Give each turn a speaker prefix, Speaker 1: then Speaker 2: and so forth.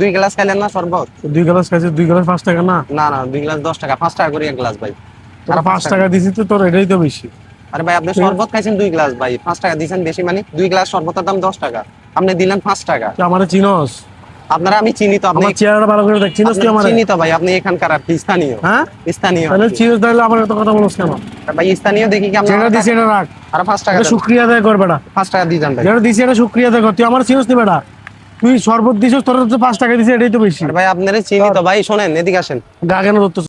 Speaker 1: দুই গ্লাস খাইলেন না শরবত?
Speaker 2: দুই গ্লাস খাইছে দুই গ্লাস পাঁচ টাকা না?
Speaker 1: না না দুই গ্লাস দশ টাকা পাঁচ টাকা করে এক গ্লাস ভাই।
Speaker 2: তোর পাঁচ টাকা দিছি তো তোর এটাই তো বেশি।
Speaker 1: আরে ভাই আপনি শরবত খাইছেন দুই গ্লাস ভাই পাঁচ টাকা দিয়েছেন বেশি মানে দুই গ্লাস শরবতের দাম দশ টাকা আপনি দিলেন পাঁচ টাকা।
Speaker 2: আমারে চিনস?
Speaker 1: আপনারা আমি চিনি তো আপনি
Speaker 2: আমার চেহারাটা ভালো করে দেখ চিনস তুই
Speaker 1: আপনি চিনি তো ভাই আপনি এখানকার আর কি স্থানীয়।
Speaker 2: হ্যাঁ?
Speaker 1: স্থানীয়
Speaker 2: তাহলে চিনস তাহলে আমার এত কথা বলছ কেন?
Speaker 1: ভাই স্থানীয় দেখি কি
Speaker 2: যেটা দিছি এটা রাখ।
Speaker 1: আর পাঁচ টাকা।
Speaker 2: শুক্রিয়া আদায় কর বেটা।
Speaker 1: পাঁচ টাকা দিয়ে যান ভাই।
Speaker 2: যেটা দিছি এটা শুক্রিয়া আদায় কর তুই আমার চিনস নি বেটা? তুই শরবত দিছিস তোর তো পাঁচ টাকা দিছি এটাই তো বেশি।
Speaker 1: ভাই আপনারা চিনি তো ভাই শোনেন এদিকে আসেন।
Speaker 2: গা কেন ধরতেছ?